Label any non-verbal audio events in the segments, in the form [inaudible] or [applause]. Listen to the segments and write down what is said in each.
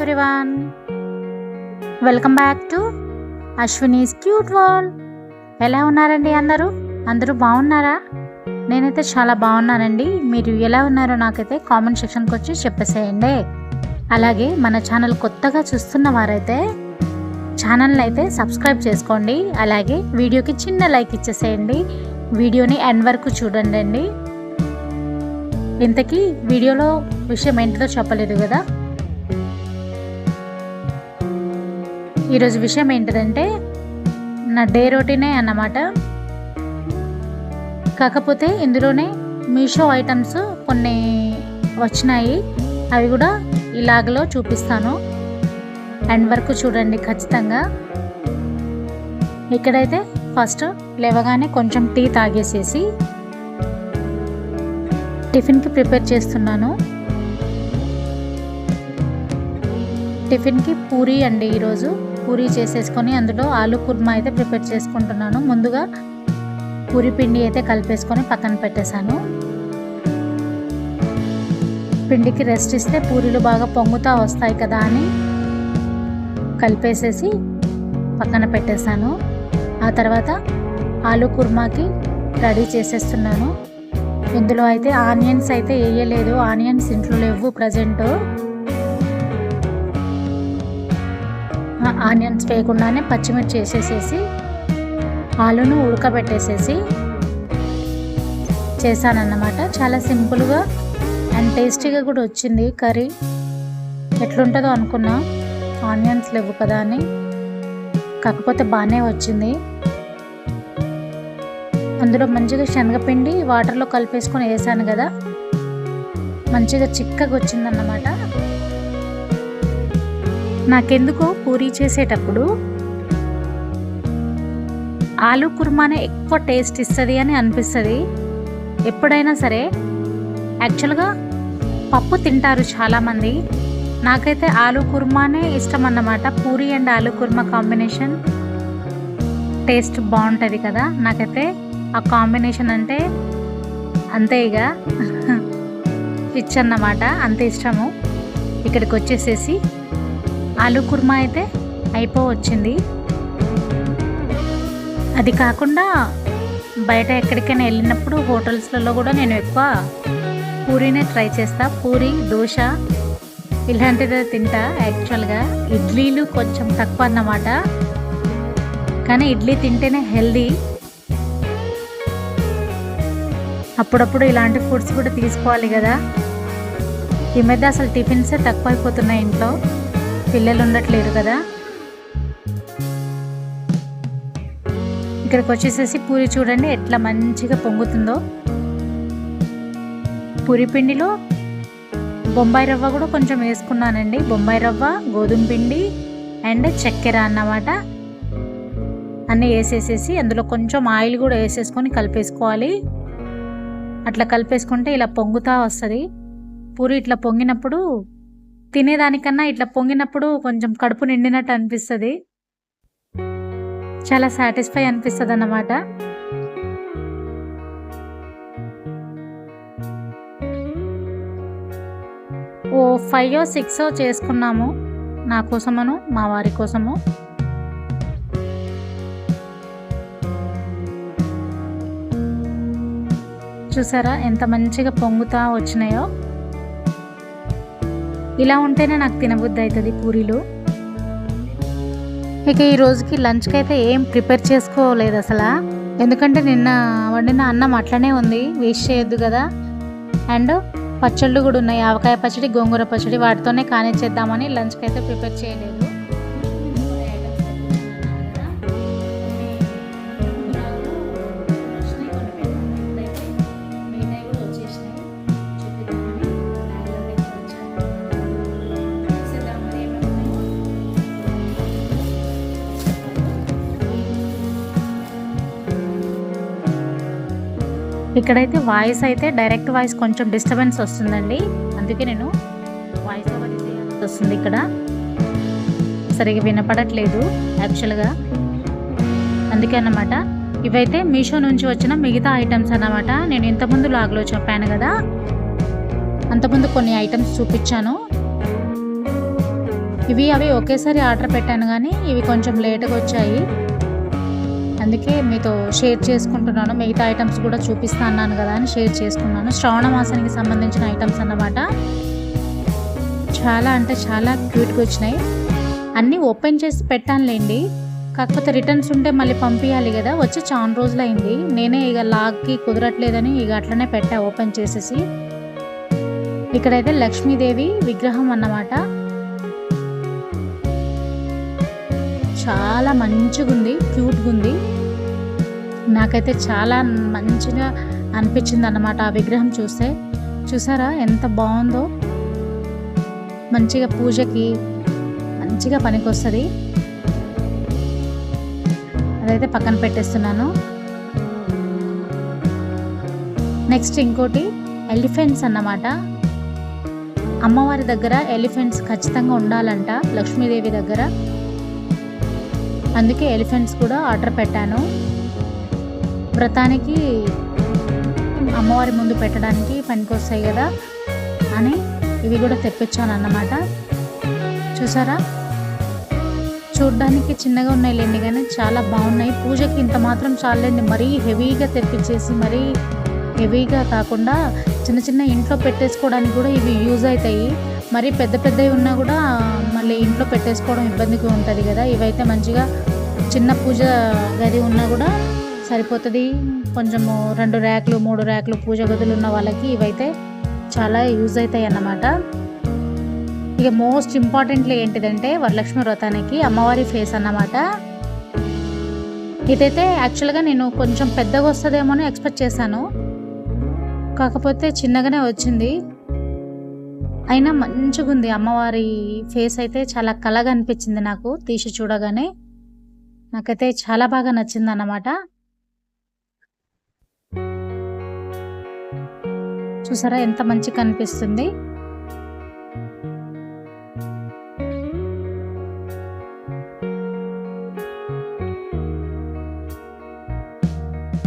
Everyone welcome back to Ashwini's cute wall ఎలా ఉన్నారండి అందరూ? అందరూ బాగున్నారా? నేనైతే చాలా బాగున్నానండి. మీరు ఎలా ఉన్నారో నాకైతే కామెంట్ సెక్షన్కి వచ్చి చెప్పేసేయండి. అలాగే మన ఛానల్ కొత్తగా చూస్తున్న వారైతే ఛానల్ని అయితే సబ్స్క్రైబ్ చేసుకోండి. అలాగే వీడియోకి చిన్న లైక్ ఇచ్చేసేయండి. వీడియోని ఎండ్ వరకు చూడండి అండి ఇంతకీ వీడియోలో విషయం ఏంటిదో చెప్పలేదు కదా? ఈరోజు విషయం ఏంటిదంటే నా డే రొటీనే అన్నమాట. కాకపోతే ఇందులోనే మీషో ఐటమ్స్ కొన్ని వచ్చినాయి. అవి కూడా ఇలాగలో చూపిస్తాను. అండ్ వరకు చూడండి ఖచ్చితంగా. ఇక్కడైతే ఫస్ట్ లేవగానే కొంచెం టీ తాగేసేసి టిఫిన్కి ప్రిపేర్ చేస్తున్నాను. టిఫిన్కి పూరి అండి ఈరోజు. పూరి చేసేసుకొని అందులో ఆలు కుర్మా అయితే ప్రిపేర్ చేసుకుంటున్నాను. ముందుగా పూరి పిండి అయితే కలిపేసుకొని పక్కన పెట్టేశాను. పిండికి రెస్ట్ ఇస్తే పూరీలు బాగా పొంగుతా వస్తాయి కదా అని కలిపేసేసి పక్కన పెట్టేశాను. ఆ తర్వాత ఆలు కుర్మాకి రెడీ చేసేస్తున్నాను. ఇందులో అయితే ఆనియన్స్ అయితే వేయలేదు. ఆనియన్స్ ఇంట్లో లేవు ప్రజెంట్. ఆనియన్స్ వేయకుండానే పచ్చిమిర్చి వేసేసేసి ఆలును ఉడకబెట్టేసేసి చేశానన్నమాట. చాలా సింపుల్గా అండ్ టేస్టీగా కూడా వచ్చింది కర్రీ. ఎట్లుంటుందో అనుకున్నా ఆనియన్స్ లేవు కదా అని. కాకపోతే బాగానే వచ్చింది. అందులో మంచిగా శనగపిండి వాటర్లో కలిపేసుకొని వేసాను కదా. మంచిగా చిక్కగా వచ్చిందన్నమాట. నాకెందుకో పూరీ చేసేటప్పుడు ఆలు కుర్మానే ఎక్కువ టేస్ట్ ఇస్తుంది అని అనిపిస్తుంది. ఎప్పుడైనా సరే యాక్చువల్గా పప్పు తింటారు చాలామంది. నాకైతే ఆలు కుర్మానే ఇష్టం అన్నమాట పూరి అండ్ ఆలు కుర్మా కాంబినేషన్ టేస్ట్ బాగుంటుంది కదా. నాకైతే ఆ కాంబినేషన్ అంటే అంతే ఇక పిచ్ [laughs] అన్నమాట అంత ఇష్టము. ఇక్కడికి వచ్చేసేసి ఆలు కుర్మా అయితే అయిపోవచ్చింది. అది కాకుండా బయట ఎక్కడికైనా వెళ్ళినప్పుడు హోటల్స్లలో కూడా నేను ఎక్కువ పూరీనే ట్రై చేస్తా. పూరి దోశ ఇలాంటిదే తింటా యాక్చువల్గా. ఇడ్లీలు కొంచెం తక్కువ అన్నమాట. కానీ ఇడ్లీ తింటేనే హెల్దీ. అప్పుడప్పుడు ఇలాంటి ఫుడ్స్ కూడా తీసుకోవాలి కదా. ఈ మధ్య అసలు టిఫిన్సే తక్కువ అయిపోతున్నాయి ఇంట్లో. పిల్లలు ఉండట్లేరు కదా. ఇక్కడికి వచ్చేసేసి పూరి చూడండి ఎట్లా మంచిగా పొంగుతుందో. పూరి పిండిలో బొంబాయి రవ్వ కూడా కొంచెం వేసుకున్నానండి. బొంబాయి రవ్వ గోధుమ పిండి అండ్ చక్కెర అన్నమాట. అన్నీ వేసేసేసి అందులో కొంచెం ఆయిల్ కూడా వేసేసుకొని కలిపేసుకోవాలి. అట్లా కలిపేసుకుంటే ఇలా పొంగుతా వస్తుంది. పూరి ఇట్లా పొంగినప్పుడు తినేదానికన్నా ఇట్లా పొంగినప్పుడు కొంచెం కడుపు నిండినట్టు అనిపిస్తుంది. చాలా సాటిస్ఫై అనిపిస్తుంది అన్నమాట ఓ ఫైవ్ సిక్స్ చేసుకున్నాము. నా కోసమను మా వారి కోసము. చూసారా ఎంత మంచిగా పొంగుతా వచ్చినాయో? ఇలా ఉంటేనే నాకు తినబుద్ధి అవుతుంది పూరీలు. ఇక ఈ రోజుకి లంచ్కి అయితే ఏం ప్రిపేర్ చేసుకోలేదు అసలు. ఎందుకంటే నిన్న వండిన అన్నం అట్లనే ఉంది వేస్ట్ చేయొద్దు కదా. అండ్ పచ్చళ్ళు కూడా ఉన్నాయి ఆవకాయ పచ్చడి గోంగూర పచ్చడి వాటితోనే కానిచ్చేద్దామని లంచ్కి అయితే ప్రిపేర్ చేయలేదు. ఇక్కడైతే వాయిస్ అయితే డైరెక్ట్ వాయిస్ కొంచెం డిస్టర్బెన్స్ వస్తుందండి. అందుకే నేను వాయిస్ ఓవర్ చేయాల్సి వస్తుంది ఇక్కడ. సరిగా వినపడట్లేదు యాక్చువల్గా. అందుకే అన్నమాట. ఇవైతే మీషో నుంచి వచ్చిన మిగతా ఐటమ్స్ అన్నమాట. నేను ఇంతకుముందు లాగ్లో చెప్పాను కదా. అంతకుముందు కొన్ని ఐటమ్స్ చూపించాను. ఇవి అవి ఒకేసారి ఆర్డర్ పెట్టాను కానీ ఇవి కొంచెం లేట్గా వచ్చాయి. అందుకే మీతో షేర్ చేసుకుంటున్నాను. మిగతా ఐటమ్స్ కూడా చూపిస్తా అన్నాను కదా అని షేర్ చేసుకున్నాను. శ్రావణ మాసానికి సంబంధించిన ఐటమ్స్ అన్నమాట. చాలా అంటే చాలా క్యూట్గా వచ్చినాయి. అన్నీ ఓపెన్ చేసి పెట్టానులేండి. కాకపోతే రిటర్న్స్ ఉంటే మళ్ళీ పంపించాలి కదా. వచ్చి చాలా రోజులు అయింది నేనే ఇక లాగ్కి కుదరట్లేదని ఇక అట్లనే పెట్టా ఓపెన్ చేసేసి. ఇక్కడైతే లక్ష్మీదేవి విగ్రహం అన్నమాట. చాలా మంచిగా ఉంది క్యూట్గా ఉంది నాకైతే చాలా మంచిగా అనిపించింది అన్నమాట ఆ విగ్రహం చూస్తే. చూసారా ఎంత బాగుందో? మంచిగా పూజకి మంచిగా పనికొస్తుంది. అదైతే పక్కన పెట్టేస్తున్నాను. నెక్స్ట్ ఇంకోటి ఎలిఫెంట్స్ అన్నమాట. అమ్మవారి దగ్గర ఎలిఫెంట్స్ ఖచ్చితంగా ఉండాలంట లక్ష్మీదేవి దగ్గర. అందుకే ఎలిఫెంట్స్ కూడా ఆర్డర్ పెట్టాను. వ్రతానికి అమ్మవారి ముందు పెట్టడానికి పనికొస్తాయి కదా అని ఇవి కూడా తెప్పించాను అన్నమాట చూసారా? చూడ్డానికి చిన్నగా ఉన్నాయి లేండి కానీ చాలా బాగున్నాయి. పూజకి ఇంత మాత్రం చాలండి మరీ హెవీగా తెప్పించేసి మరీ హెవీగా కాకుండా చిన్న చిన్న ఇంట్లో పెట్టేసుకోవడానికి కూడా ఇవి యూజ్ అవుతాయి. మరి పెద్ద పెద్దవి ఉన్నా కూడా మళ్ళీ ఇంట్లో పెట్టేసుకోవడం ఇబ్బందిగా ఉంటుంది కదా. ఇవైతే మంచిగా చిన్న పూజ గది ఉన్నా కూడా సరిపోతుంది. కొంచెము రెండు ర్యాక్లు మూడు ర్యాక్లు పూజ గదులు ఉన్న వాళ్ళకి ఇవైతే చాలా యూజ్ అవుతాయి అన్నమాట. ఇక మోస్ట్ ఇంపార్టెంట్లీ ఏంటిదంటే వరలక్ష్మి వ్రతానికి అమ్మవారి ఫేస్ అన్నమాట. ఇదైతే యాక్చువల్గా నేను కొంచెం పెద్దగా వస్తుందేమో అని ఎక్స్పెక్ట్ చేశాను. కాకపోతే చిన్నగానే వచ్చింది. అయినా మంచిగా ఉంది అమ్మవారి ఫేస్ అయితే చాలా కలగా అనిపించింది నాకు. తీసి చూడగానే నాకైతే చాలా బాగా నచ్చింది అన్నమాట చూసారా ఎంత మంచిగా కనిపిస్తుంది.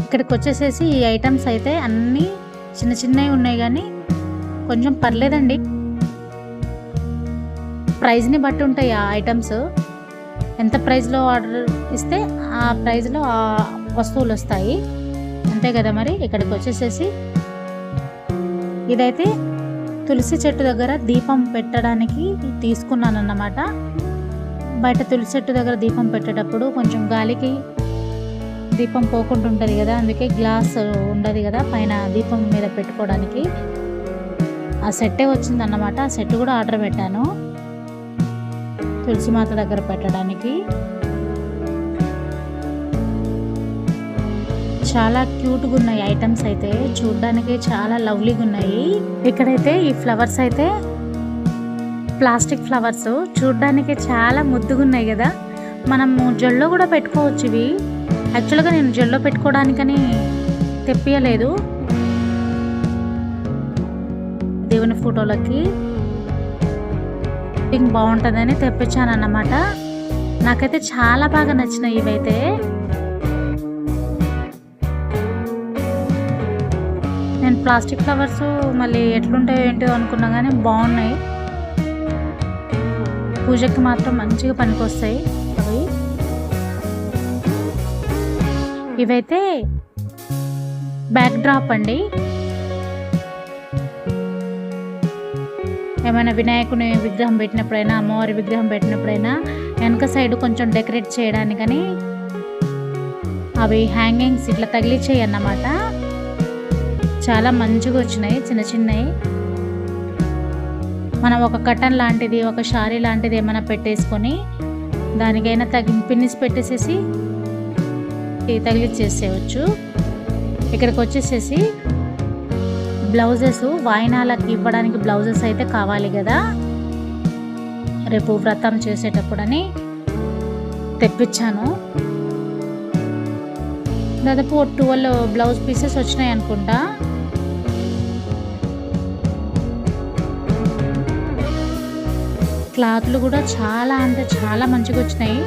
ఇక్కడికి వచ్చేసేసి ఈ ఐటమ్స్ అయితే అన్నీ చిన్న చిన్నవి ఉన్నాయి కానీ కొంచెం పర్లేదండి. ప్రైజ్ని బట్టి ఉంటాయి ఆ ఐటమ్స్. ఎంత ప్రైస్లో ఆర్డర్ ఇస్తే ఆ ప్రైజ్లో ఆ వస్తువులు వస్తాయి. అంతే కదా మరి? ఇక్కడికి వచ్చేసేసి ఇదైతే తులసి చెట్టు దగ్గర దీపం పెట్టడానికి తీసుకున్నాను అన్నమాట బయట తులసి చెట్టు దగ్గర దీపం పెట్టేటప్పుడు కొంచెం గాలికి దీపం పోకుండా ఉంటుంది కదా? అందుకే గ్లాస్ ఉండదు కదా పైన దీపం మీద పెట్టుకోవడానికి. ఆ సెట్టే వచ్చిందన్నమాట. ఆ సెట్ కూడా ఆర్డర్ పెట్టాను. తులసి మాత దగ్గర పెట్టడానికి. చాలా క్యూట్గా ఉన్నాయి ఐటమ్స్ అయితే. చూడడానికి చాలా లవ్లీగా ఉన్నాయి ఇక్కడైతే ఈ ఫ్లవర్స్ అయితే ప్లాస్టిక్ ఫ్లవర్స్. చూడడానికి చాలా ముద్దుగా ఉన్నాయి కదా. మనము జల్లో కూడా పెట్టుకోవచ్చు ఇవి. యాక్చువల్గా నేను జల్లో పెట్టుకోవడానికని తెప్పియలేదు. దేవుని ఫోటోలకి. బాగుంటుందని తెప్పించాను అన్నమాట నాకైతే చాలా బాగా నచ్చినాయి ఇవైతే. నేను ప్లాస్టిక్ ఫ్లవర్స్ మళ్ళీ ఎట్లుంటాయో ఏంటో అనుకున్నా కానీ బాగున్నాయి. పూజకి మాత్రం మంచిగా పనికొస్తాయి అవి. ఇవైతే బ్యాక్ డ్రాప్ అండి. ఏమైనా వినాయకుని విగ్రహం పెట్టినప్పుడైనా అమ్మవారి విగ్రహం పెట్టినప్పుడైనా వెనక సైడ్ కొంచెం డెకరేట్ చేయడానికని అవి హ్యాంగింగ్స్ ఇట్లా తగిలిచ్చాయి అన్నమాట. చాలా మంచిగా వచ్చినాయి చిన్న చిన్నవి మనం ఒక కటన్ లాంటిది ఒక షారీ లాంటిది ఏమైనా పెట్టేసుకొని దానికైనా తగి పిన్నిస్ పెట్టేసేసి తగిలిచ్చేసేయచ్చు. ఇక్కడికి వచ్చేసేసి బ్లౌజెస్ వాయినాలకి ఇవ్వడానికి బ్లౌజెస్ అయితే కావాలి కదా. రేపు వ్రతం చేసేటప్పుడని తెప్పించాను. దాదాపు ట్వెల్వ్ బ్లౌజ్ పీసెస్ వచ్చినాయి అనుకుంటా. క్లాత్లు కూడా చాలా అంటే చాలా మంచిగా వచ్చినాయి.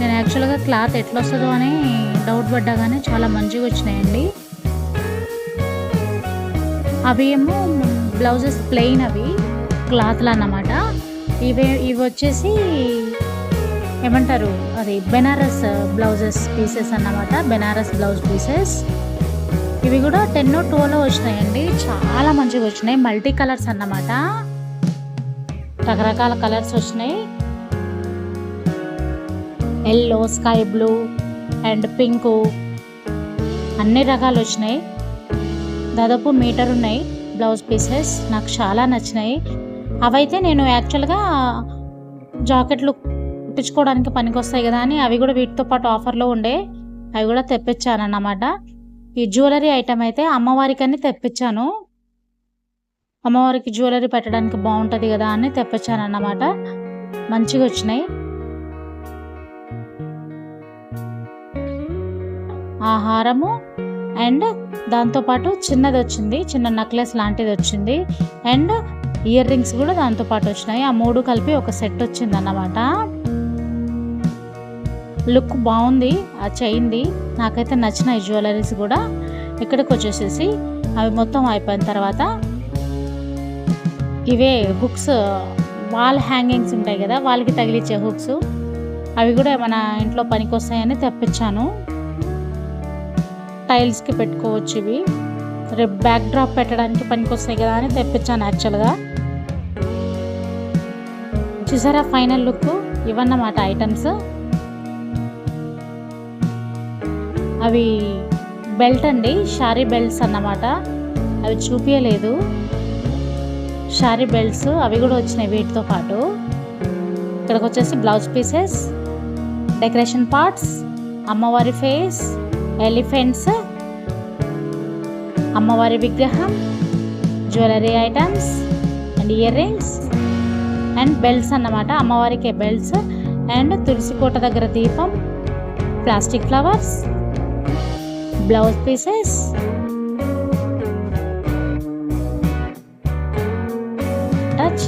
నేను యాక్చువల్గా క్లాత్ ఎట్లా వస్తుందో అని డౌట్ పడ్డా కానీ చాలా మంచిగా వచ్చినాయండి. అవి ఏమో బ్లౌజెస్ ప్లెయిన్ అవి క్లాత్లు అన్నమాట. ఇవి ఇవి వచ్చేసి ఏమంటారు అది బెనారస్ బ్లౌజెస్ పీసెస్ అన్నమాట బెనారస్ బ్లౌజ్ పీసెస్. ఇవి కూడా టెన్ టూలో వచ్చినాయండి. చాలా మంచిగా వచ్చినాయి మల్టీ కలర్స్ అన్నమాట. రకరకాల కలర్స్ వచ్చినాయి. Yellow sky blue and pink అన్ని రకాలు వచ్చినాయి. దాదాపు మీటర్ ఉన్నాయి బ్లౌజ్ పీసెస్. నాకు చాలా నచ్చినాయి. అవైతే నేను యాక్చువల్గా జాకెట్లు కుట్టించుకోవడానికి పనికొస్తాయి కదా అని అవి కూడా వీటితో పాటు ఆఫర్లో ఉండే. అవి కూడా తెప్పించాను అన్నమాట ఈ జ్యువెలరీ ఐటమ్ అయితే అమ్మవారికని తెప్పించాను. అమ్మవారికి జ్యువెలరీ పెట్టడానికి బాగుంటుంది కదా అని తెప్పించాను అన్నమాట మంచిగా వచ్చినాయి. ఆ హారము అండ్ దాంతోపాటు చిన్నది వచ్చింది చిన్న నెక్లెస్ లాంటిది వచ్చింది. అండ్ ఇయర్ రింగ్స్ కూడా దాంతోపాటు వచ్చినాయి. ఆ మూడు కలిపి ఒక సెట్ వచ్చింది అన్నమాట లుక్ బాగుంది ఆ చైన్ది. నాకైతే నచ్చినాయి జ్యువెలరీస్ కూడా ఇక్కడికి వచ్చేసేసి అవి మొత్తం అయిపోయిన తర్వాత ఇవే హుక్స్ వాల్ హ్యాంగింగ్స్ ఉంటాయి కదా వాళ్ళకి తగిలిచ్చే హుక్స్ అవి కూడా మన ఇంట్లో పనికి వస్తాయని తెప్పించాను. టైల్స్కి పెట్టుకోవచ్చు ఇవి. రేపు బ్యాక్ డ్రాప్ పెట్టడానికి పనికి వస్తాయి కదా అని తెప్పించాను యాక్చువల్గా చూసారా ఫైనల్ లుక్? ఇవన్నమాట ఐటమ్స్ అవి బెల్ట్ అండి షారీ బెల్ట్స్ అన్నమాట. అవి చూపించలేదు షారీ బెల్ట్స్ అవి కూడా వచ్చినాయి వీటితో పాటు. ఇక్కడికి వచ్చేసి బ్లౌజ్ పీసెస్ డెకరేషన్ పార్ట్స్ అమ్మవారి ఫేస్ ఎలిఫెంట్స్ అమ్మవారి విగ్రహం jewellery items and earrings and belts అన్నమాట. అమ్మవారికి బెల్ట్స్ అండ్ తులసి కోట దగ్గర దీపం ప్లాస్టిక్ ఫ్లవర్స్ బ్లౌజ్ పీసెస్.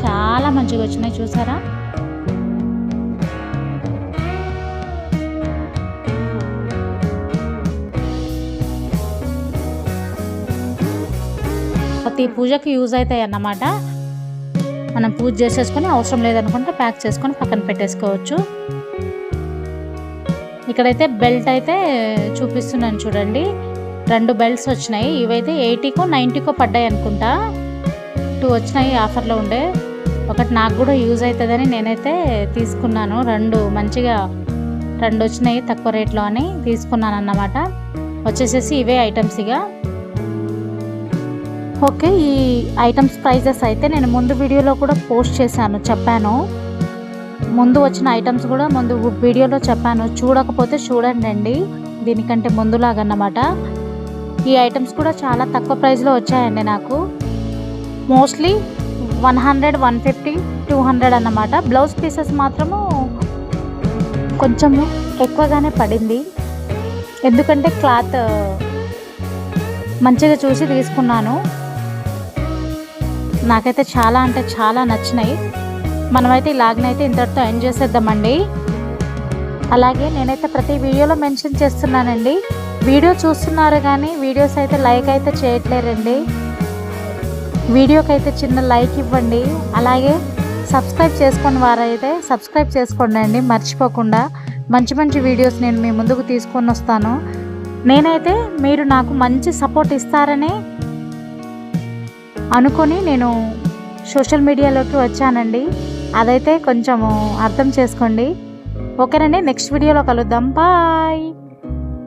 చాలా మంచిగా వచ్చినాయి చూసారా? ప్రతి పూజకి యూజ్ అవుతాయి అన్నమాట. మనం పూజ చేసేసుకొని అవసరం లేదనుకుంటే ప్యాక్ చేసుకొని పక్కన పెట్టేసుకోవచ్చు. ఇక్కడైతే బెల్ట్ అయితే చూపిస్తున్నాను చూడండి. రెండు బెల్ట్స్ వచ్చినాయి. ఇవైతే ఎయిటీకో నైంటీకో పడ్డాయి అనుకుంటా. టూ వచ్చినాయి ఆఫర్లో ఉండే. ఒకటి నాకు కూడా యూజ్ అవుతుందని నేనైతే తీసుకున్నాను. రెండు మంచిగా రెండు వచ్చినాయి తక్కువ రేట్లో అని తీసుకున్నాను అన్నమాట వచ్చేసేసి ఇవే ఐటమ్స్ ఇక. ఓకే ఈ ఐటమ్స్ ప్రైజెస్ అయితే నేను ముందు వీడియోలో కూడా పోస్ట్ చేశాను చెప్పాను. ముందు వచ్చిన ఐటమ్స్ కూడా ముందు వీడియోలో చెప్పాను. చూడకపోతే చూడండి అండి దీనికంటే ముందులాగన్నమాట. ఈ ఐటమ్స్ కూడా చాలా తక్కువ ప్రైస్లో వచ్చాయండి నాకు. Mostly one hundred one fifty two hundred అన్నమాట. బ్లౌజ్ పీసెస్ మాత్రము కొంచెం ఎక్కువగానే పడింది. ఎందుకంటే క్లాత్ మంచిగా చూసి తీసుకున్నాను. నాకైతే చాలా అంటే చాలా నచ్చినాయి. మనమైతే ఇలాగనైతే ఇంతటితో ఎండ్ చేసేద్దామండి. అలాగే నేనైతే ప్రతి వీడియోలో మెన్షన్ చేస్తున్నానండి. వీడియో చూస్తున్నారు కానీ వీడియోస్ అయితే లైక్ అయితే చేయట్లేరండి. వీడియోకి అయితే చిన్న లైక్ ఇవ్వండి. అలాగే సబ్స్క్రైబ్ చేసుకుని వారైతే సబ్స్క్రైబ్ చేసుకోండి అండి మర్చిపోకుండా మంచి మంచి వీడియోస్ నేను మీ ముందుకు తీసుకొని వస్తాను. నేనైతే మీరు నాకు మంచి సపోర్ట్ ఇస్తారని అనుకొని నేను సోషల్ మీడియాలోకి వచ్చానండి. అదైతే కొంచెము అర్థం చేసుకోండి. ఓకేనండి నెక్స్ట్ వీడియోలో కలుద్దాం. బాయ్.